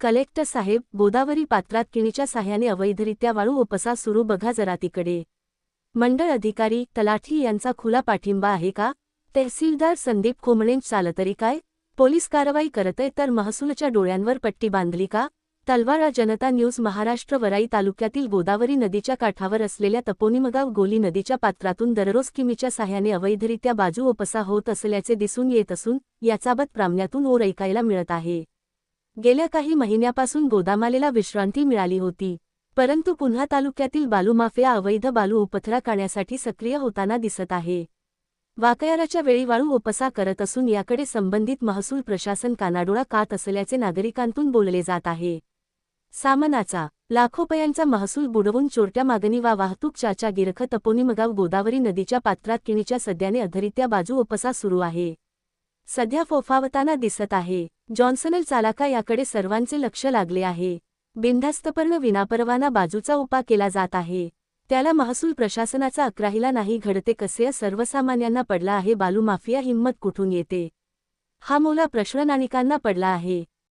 Collector साहेब गोदावरी पात्रात किणीच्या साह्याने अवैधरित्या वाळू उपसा सुरू बघा जरा तिकडे. मंडळ अधिकारी तलाठी यांचा खुला पाठिंबा आहे का? तहसीलदार संदीप खोमणेंच चालतरी काय? पोलीस कारवाई करतय तर महसूलच्या डोळ्यांवर पट्टी बांधली का? तलवारा जनता न्यूज महाराष्ट्र वराई तालुक्यातील गोदावरी नदीच्या काठावर असलेल्या तपोनिमगाव गोली नदीच्या पात्रातून दररोज किमीच्या साह्याने अवैधरित्या बाजू उपसा होत असल्याचे दिसून येत असून याचाबत प्रामण्यातून ओर ऐकायला मिळत आहे. गेल्या काही महिन्यापासून गोदामालेला विश्रांती मिळाली होती परंतु पुन्हा तालुक्यातील बालूमाफिया अवैध बालू उपथरा काढण्यासाठी सक्रिय होताना दिसत आहे. वाकयाराच्या वेळी वाळू उपसा करत असून याकडे संबंधित महसूल प्रशासन कानाडोळा कात असल्याचे नागरिकांतून बोलले जात आहे. सामनाचा लाखोपयांचा महसूल बुडवून चोरट्या मागणी वा वाहतूक चाचा गिरख तपोनिमगाव गोदावरी नदीच्या पात्रात किणीच्या सध्याने अधरित्या बाजू उपसा सुरू आहे. सध्या फोफावताना दिसत आहे. जॉन्सनल चालाका याकडे सर्वांचे लक्ष लागले आहे. बिनधास्तपर्ण विनापरवाना बाजूचा उपा केला जात आहे. त्याला महसूल प्रशासनाचा अकराहीला नाही घडते कसे सर्वसामान्यांना पडला आहे. बालू माफिया हिंमत कुठून येते? हा मोला प्रश्ननानिकांना पडला आहे.